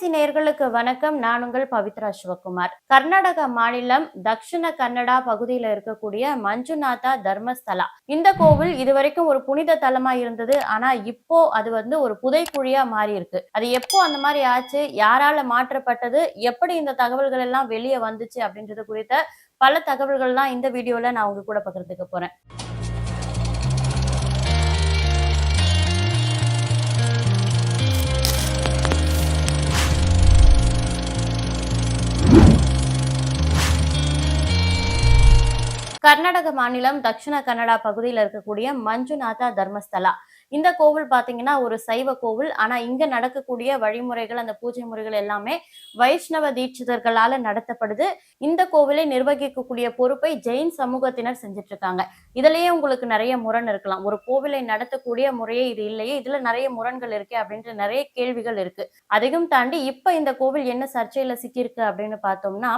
தொலைபேசி நேர்களுக்கு வணக்கம். நான் உங்கள் பவித்ரா சிவகுமார். கர்நாடக மாநிலம் தக்ஷிண கன்னடா பகுதியில் இருக்கக்கூடிய மஞ்சுநாதா தர்மஸ்தலா. இந்த கோவில் இதுவரைக்கும் ஒரு புனித தலமா இருந்தது. ஆனா இப்போ அது வந்து ஒரு புதைக்குழியா மாறி இருக்கு அது எப்போ அந்த மாதிரி ஆச்சு? யாரால மாற்றப்பட்டது? எப்படி இந்த தகவல்கள் எல்லாம் வெளியே வந்துச்சு? அப்படின்றது குறித்த பல தகவல்கள் தான் இந்த வீடியோல நான் உங்க கூட பகிர்ந்துக்க போறேன். கர்நாடக மாநிலம் தட்சிண கன்னடா பகுதியில் இருக்கக்கூடிய மஞ்சுநாதா தர்மஸ்தலா. இந்த கோவில் பாத்தீங்கன்னா ஒரு சைவ கோவில். ஆனா இங்க நடக்கக்கூடிய வழிமுறைகள் அந்த பூஜை முறைகள் எல்லாமே வைஷ்ணவ தீட்சிதர்களால நடத்தப்படுது. இந்த கோவிலை நிர்வகிக்கக்கூடிய பொறுப்பை ஜெயின் சமூகத்தினர் செஞ்சுட்டு இருக்காங்க இதுலயே உங்களுக்கு நிறைய முரண் இருக்கலாம். ஒரு கோவிலை நடத்தக்கூடிய முறையே இது இல்லையே இதுல நிறைய முரண்கள் இருக்கு அப்படின்ற நிறைய கேள்விகள் இருக்கு. அதையும் தாண்டி இப்ப இந்த கோவில் என்ன சர்ச்சையில சிக்கியிருக்கு அப்படின்னு பார்த்தோம்னா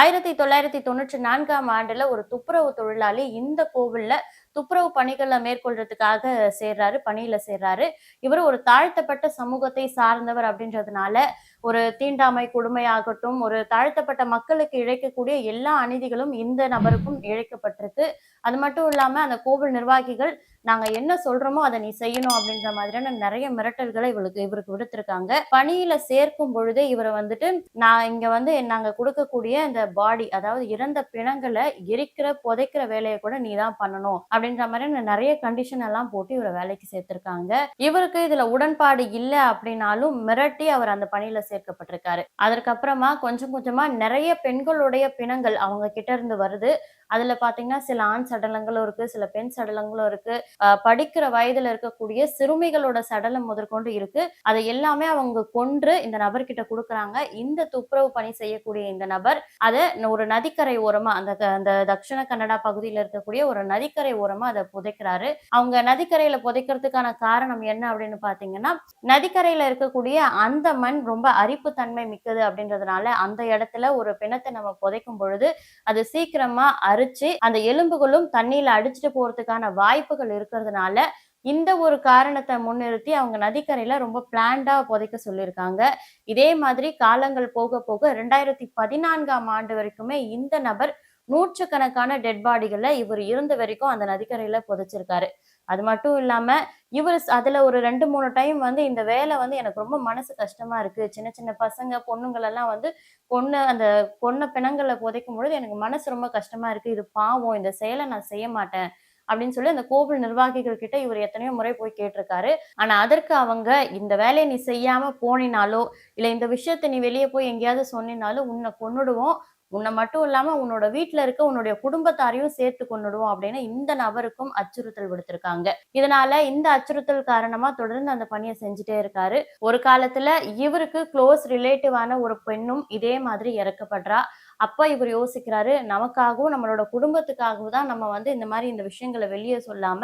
ஆயிரத்தி தொள்ளாயிரத்தி தொண்ணூற்றி நான்காம் ஆண்டுல ஒரு துப்புரவு தொழிலாளி இந்த கோவில்ல துப்புரவு பணிகளை மேற்கொள்றதுக்காக சேர்றாரு பணியில சேர்றாரு. இவர் ஒரு தாழ்த்தப்பட்ட சமூகத்தை சார்ந்தவர் அப்படின்றதுனால ஒரு தீண்டாமை கொடுமையாகட்டும் ஒரு தாழ்த்தப்பட்ட மக்களுக்கு இழைக்கக்கூடிய எல்லா அநீதிகளும் இந்த நபருக்கும் இழைக்கப்பட்டிருக்கு. அது மட்டும் இல்லாம அந்த கோவில் நிர்வாகிகள் நாங்க என்ன சொல்றோமோ அதை நீ செய்யணும் அப்படின்ற மாதிரியான நிறைய மிரட்டல்களை இவளுக்கு இவருக்கு விடுத்திருக்காங்க. பணியில சேர்க்கும் பொழுதே இவரை வந்துட்டு நான் இங்க வந்து நாங்க கொடுக்கக்கூடிய இந்த பாடி அதாவது இறந்த பிணங்களை எரிக்கிற புதைக்கிற வேலையை கூட நீ தான் பண்ணணும் அப்படின்ற மாதிரி நிறைய கண்டிஷன் எல்லாம் போட்டு இவரை வேலைக்கு சேர்த்திருக்காங்க. இவருக்கு இதுல உடன்பாடு இல்லை அப்படின்னாலும் மிரட்டி அவர் அந்த பணியில சேர்க்கப்பட்டிருக்காரு. அதற்கப்புறமா கொஞ்சம் கொஞ்சமா நிறைய பெண்களுடைய பிணங்கள் அவங்க கிட்ட இருந்து வருது. அதுல பாத்தீங்கன்னா சில ஆண் சடலங்களும் இருக்கு சில பெண் சடலங்களும் இருக்கு. அஹ் படிக்கிற வயதுல இருக்கக்கூடிய சிறுமிகளோட சடலம் முதற்கொண்டு இருக்கு. அதை எல்லாமே அவங்க கொன்று இந்த நபர்கிட்ட கொடுக்குறாங்க. இந்த துப்புரவு பணி செய்யக்கூடிய இந்த நபர் அதை ஒரு நதிக்கரை ஓரமா அந்த அந்த தட்சிண கன்னடா பகுதியில இருக்கக்கூடிய ஒரு நதிக்கரை ஓரமா அதை புதைக்கிறாரு. அவங்க நதிக்கரையில புதைக்கிறதுக்கான காரணம் என்ன அப்படின்னு பாத்தீங்கன்னா நதிக்கரையில இருக்கக்கூடிய அந்த மண் ரொம்ப அரிப்பு தன்மை மிக்கது அப்படின்றதுனால அந்த இடத்துல ஒரு பிணத்தை நம்ம புதைக்கும் பொழுது அது சீக்கிரமா அரிச்சு அந்த எலும்புகளும் தண்ணியில அடிச்சுட்டு போறதுக்கான வாய்ப்புகள் இருக்கிறதுனால இந்த ஒரு காரணத்தை முன்னிறுத்தி அவங்க நதிக்கரையில ரொம்ப பிளான்டா புதைக்க சொல்லியிருக்காங்க. இதே மாதிரி காலங்கள் போக போக ரெண்டாயிரத்தி பதினான்காம் ஆண்டு வரைக்குமே இந்த நபர் நூற்றுக்கணக்கான டெட் பாடிகளை இவர் இருந்த வரைக்கும் அந்த நதிக்கரையில புதைச்சிருக்காரு. அது மட்டும் இல்லாம இவர் அதுல ஒரு ரெண்டு மூணு டைம் வந்து இந்த வேலை வந்து எனக்கு ரொம்ப மனசு கஷ்டமா இருக்கு. சின்ன சின்ன பசங்க பொண்ணுங்கள் எல்லாம் வந்து பொண்ணு அந்த பொண்ணை பிணங்களை புதைக்கும் பொழுது எனக்கு மனசு ரொம்ப கஷ்டமா இருக்கு. இது பாவம் இந்த செயலை நான் செய்ய மாட்டேன் அப்படின்னு சொல்லி அந்த கோவில் நிர்வாகிகள் கிட்ட இவர் எத்தனையோ முறை போய் கேட்டிருக்காரு. ஆனா அதற்கு அவங்க இந்த வேலையை நீ செய்யாம போனினாலோ இல்ல இந்த விஷயத்த நீ வெளியே போய் எங்கேயாவது சொன்னினாலும் உன்னை கொன்னுடுவோம். உன்னை மட்டும் இல்லாம உன்னோட வீட்டுல இருக்க உன்னுடைய குடும்பத்தாரையும் சேர்த்து கொண்டுடுவோம் அப்படின்னு இந்த நபருக்கும் அச்சுறுத்தல் விடுத்திருக்காங்க. இதனால இந்த அச்சுறுத்தல் காரணமா தொடர்ந்து அந்த பணியை செஞ்சுட்டே இருக்காரு. ஒரு காலத்துல இவருக்கு க்ளோஸ் ரிலேட்டிவான ஒரு பெண்ணும் இதே மாதிரி இறக்கப்படுறா. அப்போ இவர் யோசிக்கிறாரு நமக்காகவும் நம்மளோட குடும்பத்துக்காகவும் தான் நம்ம வந்து இந்த மாதிரி இந்த விஷயங்களை வெளியே சொல்லாம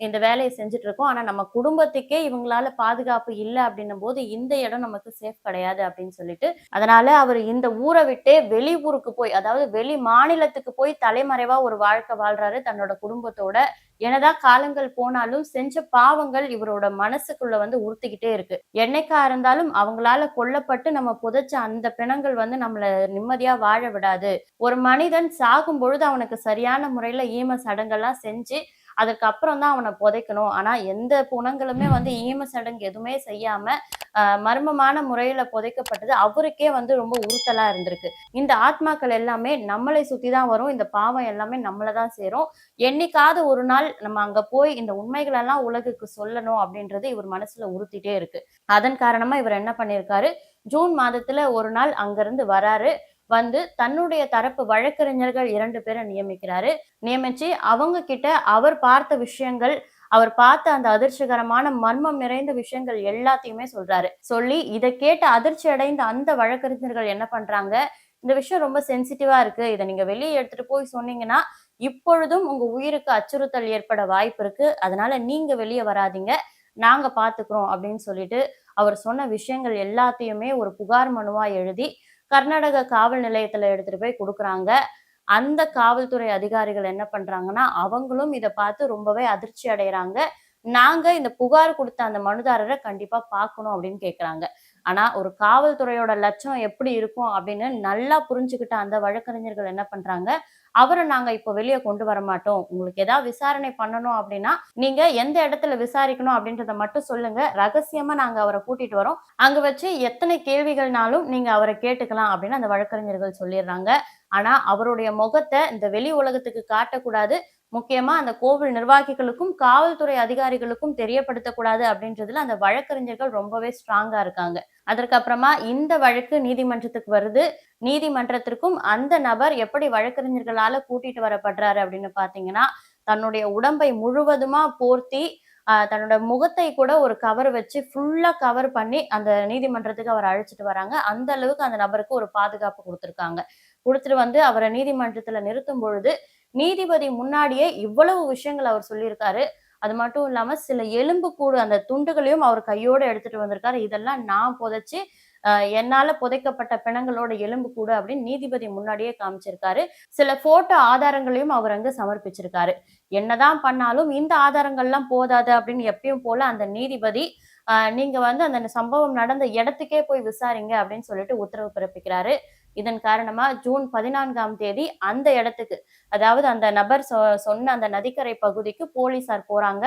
இந்த வேலையை செஞ்சுட்டு இருக்கோம். ஆனா நம்ம குடும்பத்துக்கே இவங்களால பாதுகாப்பு இல்லை அப்படின்னும் போது இந்த இடம் நமக்கு சேஃப் கிடையாது அப்படின்னு சொல்லிட்டு அதனால அவர் இந்த ஊரை விட்டே வெளி ஊருக்கு போய் அதாவது வெளி மாநிலத்துக்கு போய் தலைமறைவா ஒரு வாழ்க்கை வாழ்றாரு தன்னோட குடும்பத்தோட என்னதான் காலங்கள் போனாலும் செஞ்ச பாவங்கள் இவரோட மனசுக்குள்ள வந்து உறுத்திக்கிட்டே இருக்கு. என்னைக்கா இருந்தாலும் அவங்களால கொல்லப்பட்டு நம்ம புதைச்ச அந்த பிணங்கள் வந்து நம்மள நிம்மதியா வாழ விடாது. ஒரு மனிதன் சாகும் பொழுது அவனுக்கு சரியான முறையில ஈம சடங்கெல்லாம் செஞ்சு அதுக்கப்புறம் தான் அவனை புதைக்கணும். ஆனா எந்த புணங்களுமே வந்து ஈம சடங்கு எதுவுமே செய்யாம மர்மமான முறையில புதைக்கப்பட்டது அவருக்கே வந்து ரொம்ப உறுத்தலா இருந்திருக்கு. இந்த ஆத்மாக்கள் எல்லாமே நம்மளை சுத்தி தான் வரும். இந்த பாவம் எல்லாமே நம்மளை தான் சேரும். என்னைக்காவது ஒரு நாள் நம்ம அங்க போய் இந்த உண்மைகள் எல்லாம் உலகுக்கு சொல்லணும் அப்படின்றது இவர் மனசுல உறுத்திட்டே இருக்கு. அதன் காரணமா இவர் என்ன பண்ணியிருக்காரு? ஜூன் மாதத்துல ஒரு நாள் அங்கிருந்து வராரு. வந்து தன்னுடைய தரப்பு வழக்கறிஞர்கள் இரண்டு பேரை நியமிக்கிறாரு. நியமிச்சு அவங்க கிட்ட அவர் பார்த்த விஷயங்கள் அவர் பார்த்த அந்த அதிர்ச்சிகரமான மர்மம் நிறைந்த விஷயங்கள் எல்லாத்தையுமே சொல்றாரு. சொல்லி இதை கேட்டு அதிர்ச்சி அடைந்த அந்த வழக்கறிஞர்கள் என்ன பண்றாங்க? இந்த விஷயம் ரொம்ப சென்சிட்டிவா இருக்கு. இதை நீங்க வெளியே எடுத்துட்டு போய் சொன்னீங்கன்னா இப்பொழுதும் உங்க உயிருக்கு அச்சுறுத்தல் ஏற்பட வாய்ப்பு இருக்கு. அதனால நீங்க வெளியே வராதீங்க. நாங்க பாத்துக்கிறோம் அப்படின்னு சொல்லிட்டு அவர் சொன்ன விஷயங்கள் எல்லாத்தையுமே ஒரு புகார் மனுவா எழுதி கர்நாடக காவல் நிலையத்துல எடுத்துட்டு போய் கொடுக்குறாங்க. அந்த காவல்துறை அதிகாரிகள் என்ன பண்றாங்கன்னா அவங்களும் இதை பார்த்து ரொம்பவே அதிர்ச்சி அடைகிறாங்க நாங்க இந்த புகார் கொடுத்த அந்த மனுதாரரை கண்டிப்பா பார்க்கணும் அப்படின்னு கேக்குறாங்க. ஆனா ஒரு காவல்துறையோட லட்சம் எப்படி இருக்கும் அப்படின்னு நல்லா புரிஞ்சுக்கிட்ட அந்த வழக்கறிஞர்கள் என்ன பண்றாங்க அவரை நாங்க இப்போ வெளியே கொண்டு வர மாட்டோம். உங்களுக்கு ஏதாவது விசாரணை பண்ணணும் அப்படின்னா நீங்க எந்த இடத்துல விசாரிக்கணும் அப்படின்றத மட்டும் சொல்லுங்க. ரகசியமா நாங்க அவரை கூட்டிட்டு வரோம். அங்க வச்சு எத்தனை கேள்விகள்னாலும் நீங்க அவரை கேட்டுக்கலாம் அப்படின்னு அந்த வழக்கறிஞர்கள் சொல்லிடுறாங்க. ஆனா அவருடைய முகத்தை இந்த வெளி உலகத்துக்கு காட்டக்கூடாது. முக்கியமா அந்த கோவில் நிர்வாகிகளுக்கும் காவல்துறை அதிகாரிகளுக்கும் தெரியப்படுத்தக்கூடாது அப்படின்றதுல அந்த வழக்கறிஞர்கள் ரொம்பவே ஸ்ட்ராங்கா இருக்காங்க. அதற்கப்புறமா இந்த வழக்கு நீதிமன்றத்துக்கு வருது. நீதிமன்றத்திற்கும் அந்த நபர் எப்படி வழக்கறிஞர்களால கூட்டிட்டு வரப்படுறாரு அப்படின்னு பாத்தீங்கன்னா தன்னுடைய உடம்பை முழுவதுமா போர்த்தி தன்னோட முகத்தை கூட ஒரு கவர் வச்சு ஃபுல்லா கவர் பண்ணி அந்த நீதிமன்றத்துக்கு அவர் அழைச்சிட்டு வராங்க. அந்த அளவுக்கு அந்த நபருக்கு ஒரு பாதுகாப்பு கொடுத்துருக்காங்க. கொடுத்துட்டு வந்து அவரை நீதிமன்றத்துல நிறுத்தும் பொழுது நீதிபதி முன்னாடியே இவ்வளவு விஷயங்கள் அவர் சொல்லியிருக்காரு. அது மட்டும் இல்லாம சில எலும்பு கூடு அந்த துண்டுகளையும் அவர் கையோட எடுத்துட்டு வந்திருக்காரு. இதெல்லாம் நான் புதைச்சு என்னால புதைக்கப்பட்ட பிணங்களோட எலும்பு கூடு அப்படின்னு நீதிபதி முன்னாடியே காமிச்சிருக்காரு. சில போட்டோ ஆதாரங்களையும் அவர் அங்கு சமர்ப்பிச்சிருக்காரு. என்னதான் பண்ணாலும் இந்த ஆதாரங்கள்லாம் போதாது அப்படின்னு எப்பயும் போல அந்த நீதிபதி ஆஹ் நீங்க வந்து அந்த சம்பவம் நடந்த இடத்துக்கே போய் விசாரிங்க அப்படின்னு சொல்லிட்டு உத்தரவு பிறப்பிக்கிறாரு. இதன் காரணமா ஜூன் பதினான்காம் தேதி அந்த இடத்துக்கு அதாவது அந்த நபர் சொ சொன்ன அந்த நதிக்கரை பகுதிக்கு போலீசார் போறாங்க.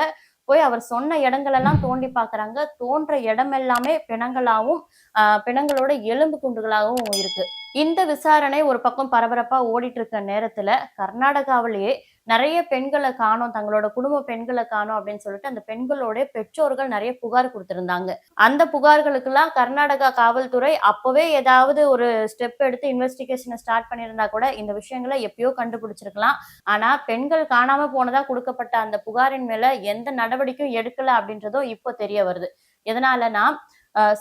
போய் அவர் சொன்ன இடங்களெல்லாம் தோண்டி பாக்குறாங்க. தோன்ற இடம் எல்லாமே பிணங்களாகவும் ஆஹ் பிணங்களோட எலும்பு குண்டுகளாகவும் இருக்கு. இந்த விசாரணை ஒரு பக்கம் பரபரப்பா ஓடிட்டு இருக்க நேரத்துல கர்நாடகாவிலேயே நிறைய பெண்களை காணும் தங்களோட குடும்ப பெண்களை காணும் அப்படின்னு சொல்லிட்டு அந்த பெண்களோட பெற்றோர்கள் நிறைய புகார் கொடுத்திருந்தாங்க. அந்த புகார்களுக்கெல்லாம் கர்நாடகா காவல்துறை அப்பவே ஏதாவது ஒரு ஸ்டெப் எடுத்து இன்வெஸ்டிகேஷனை ஸ்டார்ட் பண்ணியிருந்தா கூட இந்த விஷயங்களை எப்பயோ கண்டுபிடிச்சிருக்கலாம். ஆனா பெண்கள் காணாம போனதா கொடுக்கப்பட்ட அந்த புகாரின் மேல எந்த நடவடிக்கையும் எடுக்கல அப்படின்றதும் இப்போ தெரிய வருது. எதனாலனா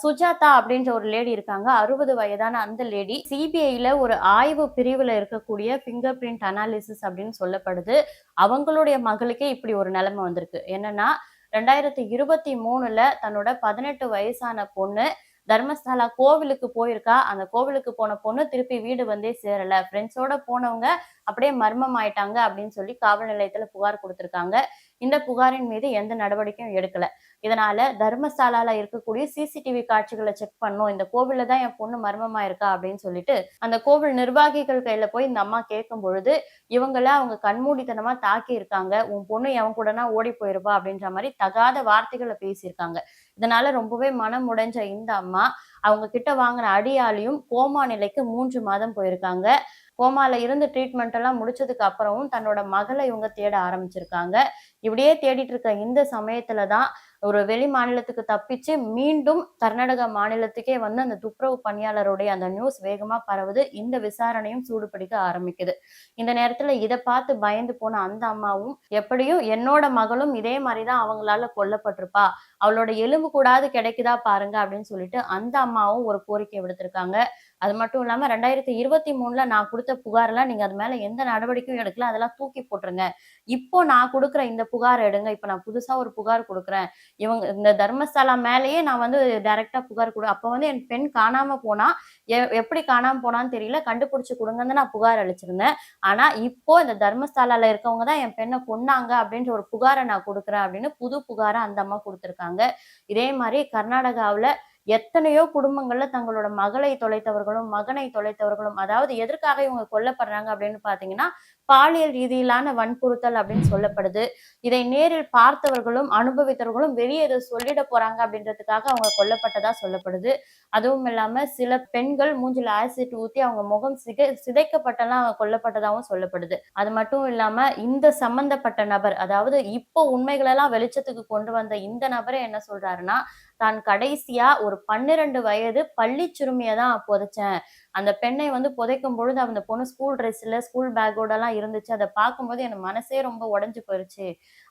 சுஜாதா அப்படின்ற ஒரு லேடி இருக்காங்க. அறுபது வயதான அந்த லேடி சிபிஐல ஒரு ஆய்வு பிரிவுல இருக்கக்கூடிய ஃபிங்கர் பிரிண்ட் அனாலிசிஸ் அப்படின்னு சொல்லப்படுது. அவங்களுடைய மகளுக்கே இப்படி ஒரு நிலைமை வந்திருக்கு. என்னன்னா ரெண்டாயிரத்தி இருபத்தி மூணுல தன்னோட பதினெட்டு வயசான பொண்ணு தர்மஸ்தலா கோவிலுக்கு போயிருக்கா. அந்த கோவிலுக்கு போன பொண்ணு திருப்பி வீடு வந்தே சேரல. ஃப்ரெண்ட்ஸோட போனவங்க அப்படியே மர்மம் ஆயிட்டாங்க அப்படின்னு சொல்லி காவல் நிலையத்துல புகார் கொடுத்திருக்காங்க. இந்த புகாரின் மீது எந்த நடவடிக்கையும் எடுக்கல. இதனால தர்மசாலால இருக்கக்கூடிய சிசிடிவி காட்சிகளை செக் பண்ணும். இந்த கோவில்ல தான் என் பொண்ணு மர்மமா இருக்கா அப்படின்னு சொல்லிட்டு அந்த கோவில் நிர்வாகிகள் கையில போய் இந்த அம்மா கேட்கும் பொழுது இவங்கள அவங்க கண்மூடித்தனமா தாக்கி இருக்காங்க. உன் பொண்ணு எவன் கூடனா ஓடி போயிருப்பா அப்படின்ற மாதிரி தகாத வார்த்தைகளை பேசியிருக்காங்க. இதனால ரொம்பவே மனம் உடைஞ்ச இந்த அம்மா அவங்க கிட்ட வாங்கின அடியாலையும் கோமா நிலைக்கு மூன்று மாதம் போயிருக்காங்க. கோமால இருந்து ட்ரீட்மெண்ட் எல்லாம் முடிச்சதுக்கு அப்புறமும் தன்னோட மகளை இவங்க தேட ஆரம்பிச்சிருக்காங்க. இப்படியே தேடிட்டு இருக்க இந்த சமயத்துல தான் ஒரு வெளி மாநிலத்துக்கு தப்பிச்சு மீண்டும் கர்நாடக மாநிலத்துக்கே வந்து அந்த துப்புரவு பணியாளருடைய அந்த நியூஸ் வேகமா பரவுது. இந்த விசாரணையும் சூடு பிடிக்க ஆரம்பிக்குது. இந்த நேரத்துல இதை பார்த்து பயந்து போன அந்த அம்மாவும் எப்படியும் என்னோட மகளும் இதே மாதிரிதான் அவங்களால கொல்லப்பட்டிருப்பா. அவளோட எலும்பு கூடாது கிடைக்குதா பாருங்க அப்படின்னு சொல்லிட்டு அந்த அம்மாவும் ஒரு கோரிக்கை விடுத்திருக்காங்க. அது மட்டும் இல்லாம ரெண்டாயிரத்தி இருபத்தி மூணுல நான் கொடுத்த புகாரெல்லாம் நீங்க அது மேல எந்த நடவடிக்கையும் எடுக்கல. அதெல்லாம் தூக்கி போட்டுருங்க. இப்போ நான் கொடுக்குற இந்த புகார் எடுங்க. இப்ப நான் புதுசா ஒரு புகார் கொடுக்குறேன். இவங்க இந்த தர்மஸ்தலா மேலேயே நான் வந்து டைரக்டா புகார் கொடு அப்ப வந்து என் பெண் காணாம போனா எ- எப்படி காணாம போனான்னு தெரியல. கண்டுபிடிச்சு கொடுங்கன்னு நான் புகார் அளிச்சிருந்தேன். ஆனா இப்போ இந்த தர்மஸ்தலால இருக்கவங்க தான் என் பெண்ணை கொன்னாங்க அப்படின்ற ஒரு புகாரை நான் கொடுக்குறேன் அப்படின்னு புது புகாரை அந்த அம்மா கொடுத்துருக்காங்க. இதே மாதிரி கர்நாடகாவில் எத்தனையோ குடும்பங்கள்ல தங்களோட மகளை தொலைத்தவர்களும் மகனை தொலைத்தவர்களும் அதாவது எதற்காக இவங்க கொல்லப்படுறாங்க அப்படின்னு பாத்தீங்கன்னா பாலியல் ரீதியிலான வன்புறுத்தல் அப்படின்னு சொல்லப்படுது. இதை நேரில் பார்த்தவர்களும் அனுபவித்தவர்களும் வெளியே இதை சொல்லிட போறாங்க அப்படின்றதுக்காக அவங்க கொல்லப்பட்டதா சொல்லப்படுது. அதுவும் இல்லாம சில பெண்கள் மூஞ்சில ஆசிட் ஊத்தி அவங்க முகம் சிக சிதைக்கப்பட்டெல்லாம் அவங்க கொல்லப்பட்டதாகவும் சொல்லப்படுது. அது மட்டும் இல்லாம இந்த சம்பந்தப்பட்ட நபர் அதாவது இப்போ உண்மைகளெல்லாம் வெளிச்சத்துக்கு கொண்டு வந்த இந்த நபரே என்ன சொல்றாருன்னா தான் கடைசியா ஒரு பன்னிரண்டு வயது பள்ளி சிறுமியை தான் புதைச்சேன். அந்த பெண்ணை வந்து புதைக்கும் பொழுது அந்த பொண்ணு ஸ்கூல் ட்ரெஸ்ல ஸ்கூல் பேக்கோட எல்லாம் இருந்துச்சு. அதை பார்க்கும்போது என் மனசே ரொம்ப உடஞ்சு போயிருச்சு.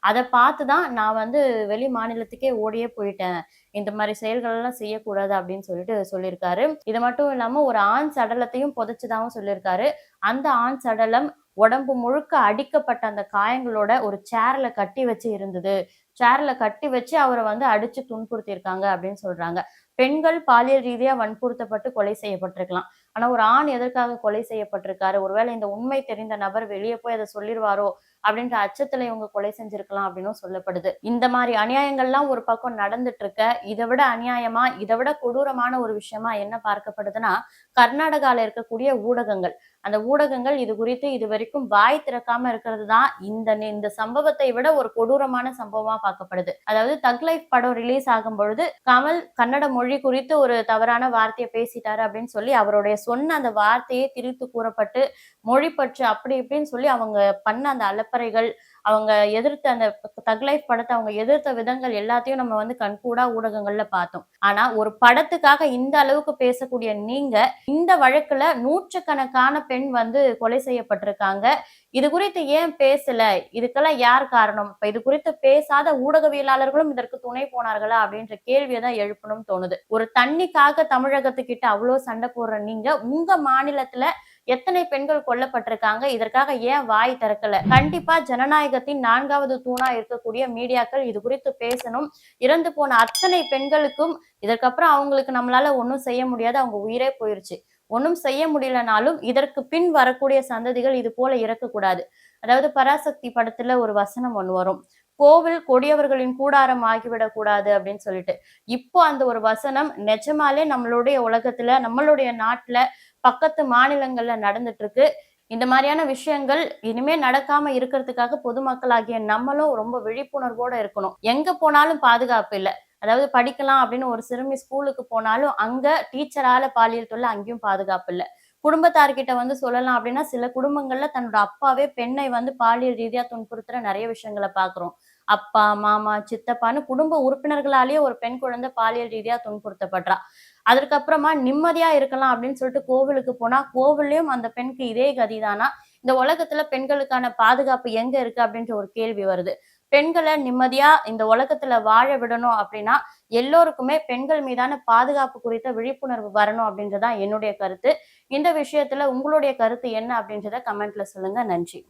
அதை பார்த்து தான் நான் வந்து வெளி மாநிலத்துக்கே ஓடியே போயிட்டேன். இந்த மாதிரி செயல்கள் எல்லாம் செய்யக்கூடாது அப்படின்னு சொல்லிட்டு சொல்லியிருக்காரு. இது மட்டும் இல்லாம ஒரு ஆண் சடலத்தையும் புதைச்சதாகவும் சொல்லியிருக்காரு. அந்த ஆண் சடலம் உடம்பு முழுக்க அடிக்கப்பட்ட அந்த காயங்களோட ஒரு சேர்ல கட்டி வச்சு இருந்தது. சேர்ல கட்டி வச்சு அவரை வந்து அடிச்சு துன்புறுத்தியிருக்காங்க அப்படின்னு சொல்றாங்க. பெண்கள் பாலியல் ரீதியா வன்புறுத்தப்பட்டு கொலை செய்யப்பட்டிருக்கலாம். ஆனா ஒரு ஆண் எதற்காக கொலை செய்யப்பட்டிருக்காரு? ஒருவேளை இந்த உண்மை தெரிந்த நபர் வெளியே போய் அதை சொல்லிடுவாரோ? அப்படின்ற அச்சத்துல இவங்க கொலை செஞ்சிருக்கலாம் அப்படின்னும் சொல்லப்படுது. இந்த மாதிரி அநியாயங்கள்லாம் ஒரு பக்கம் நடந்துட்டு இருக்க இதை விட அநியாயமா இதை விட கொடூரமான ஒரு விஷயமா என்ன பார்க்கப்படுதுன்னா கர்நாடகால இருக்கக்கூடிய ஊடகங்கள். அந்த ஊடகங்கள் இது குறித்து இது வரைக்கும் வாய் திறக்காம இருக்கிறது தான் இந்த இந்த சம்பவத்தை விட ஒரு கொடூரமான சம்பவமா பார்க்கப்படுது. அதாவது தக் லைஃப் படம் ரிலீஸ் ஆகும் பொழுது கமல் கன்னட மொழி குறித்து ஒரு தவறான வார்த்தையை பேசிட்டாரு அப்படின்னு சொல்லி அவருடைய சொன்ன அந்த வார்த்தையே திரித்து கூறப்பட்டு மொழிப்பற்று அப்படி இப்படின்னு சொல்லி அவங்க பண்ண அந்த அலப்பறைகள் அவங்க எதிர்த்த அந்த தக் லைஃப் படத்தை அவங்க எதிர்த்த விதங்கள் எல்லாத்தையும் நம்ம வந்து கண்கூடா ஊடகங்கள்ல பார்த்தோம். ஆனா ஒரு படத்துக்காக இந்த அளவுக்கு பேசக்கூடிய நீங்க இந்த வழக்குல நூற்றுக்கணக்கான பெண் வந்து கொலை செய்யப்பட்டிருக்காங்க. இது குறித்து ஏன் பேசல? இதுக்கெல்லாம் யார் காரணம்? இப்ப இது குறித்து பேசாத ஊடகவியலாளர்களும் இதற்கு துணை போனார்களா? அப்படின்ற கேள்வியை தான் எழுப்பணும்னு தோணுது. ஒரு தண்ணிக்காக தமிழகத்துக்கிட்ட அவ்வளவு சண்டை போடுற நீங்க உங்க மாநிலத்துல எத்தனை பெண்கள் கொல்லப்பட்டிருக்காங்க? இதற்காக ஏன் வாய் திறக்கல? கண்டிப்பா ஜனநாயகத்தின் நான்காவது தூணா இருக்கக்கூடிய மீடியாக்கள் இது குறித்து பேசணும். இறந்து போன அத்தனை பெண்களுக்கும் இதற்கப்புறம் அவங்களுக்கு நம்மளால ஒன்றும் செய்ய முடியாது. அவங்க உயிரே போயிருச்சு. ஒன்றும் செய்ய முடியலனாலும் இதற்கு பின் வரக்கூடிய சந்ததிகள் இது போல இறக்கக்கூடாது. அதாவது பராசக்தி படத்துல ஒரு வசனம் ஒன்று வரும். கோவில் கொடியவர்களின் கூடாரம் ஆகிவிடக் கூடாது அப்படின்னு சொல்லிட்டு. இப்போ அந்த ஒரு வசனம் நிஜமாலே நம்மளுடைய உலகத்துல நம்மளுடைய நாட்டுல பக்கத்து மாநிலங்கள்ல நடந்துட்டு இருக்கு இந்த மாதிரியான விஷயங்கள் இனிமே நடக்காம இருக்கிறதுக்காக பொதுமக்களாகிய நம்மளும் ரொம்ப விழிப்புணர்வோட இருக்கணும். எங்க போனாலும் பாதுகாப்பு இல்லை. அதாவது படிக்கலாம் அப்படின்னு ஒரு சிறுமி ஸ்கூலுக்கு போனாலும் அங்க டீச்சரால பாலியல் தொல்லை அங்கேயும் பாதுகாப்பு இல்லை. குடும்பத்தார்கிட்ட வந்து சொல்லலாம் அப்படின்னா சில குடும்பங்கள்ல தன்னோட அப்பாவே பெண்ணை வந்து பாலியல் ரீதியா துன்புறுத்துற நிறைய விஷயங்களை பாக்குறோம். அப்பா மாமா சித்தப்பான்னு குடும்ப உறுப்பினர்களாலேயே ஒரு பெண் குழந்தை பாலியல் ரீதியா துன்புறுத்தப்படுறா. அதுக்கப்புறமா நிம்மதியா இருக்கலாம் அப்படின்னு சொல்லிட்டு கோவிலுக்கு போனா கோவில்லையும் அந்த பெண்ணுக்கு இதே கதிதானா? இந்த உலகத்துல பெண்களுக்கான பாதுகாப்பு எங்க இருக்கு அப்படின்ற ஒரு கேள்வி வருது. பெண்களை நிம்மதியா இந்த உலகத்துல வாழ விடணும் அப்படின்னா எல்லோருக்குமே பெண்கள் மீதான பாதுகாப்பு குறித்த விழிப்புணர்வு வரணும் அப்படின்றதான் என்னுடைய கருத்து. இந்த விஷயத்துல உங்களுடைய கருத்து என்ன அப்படின்றத கமெண்ட்ல சொல்லுங்க. நன்றி.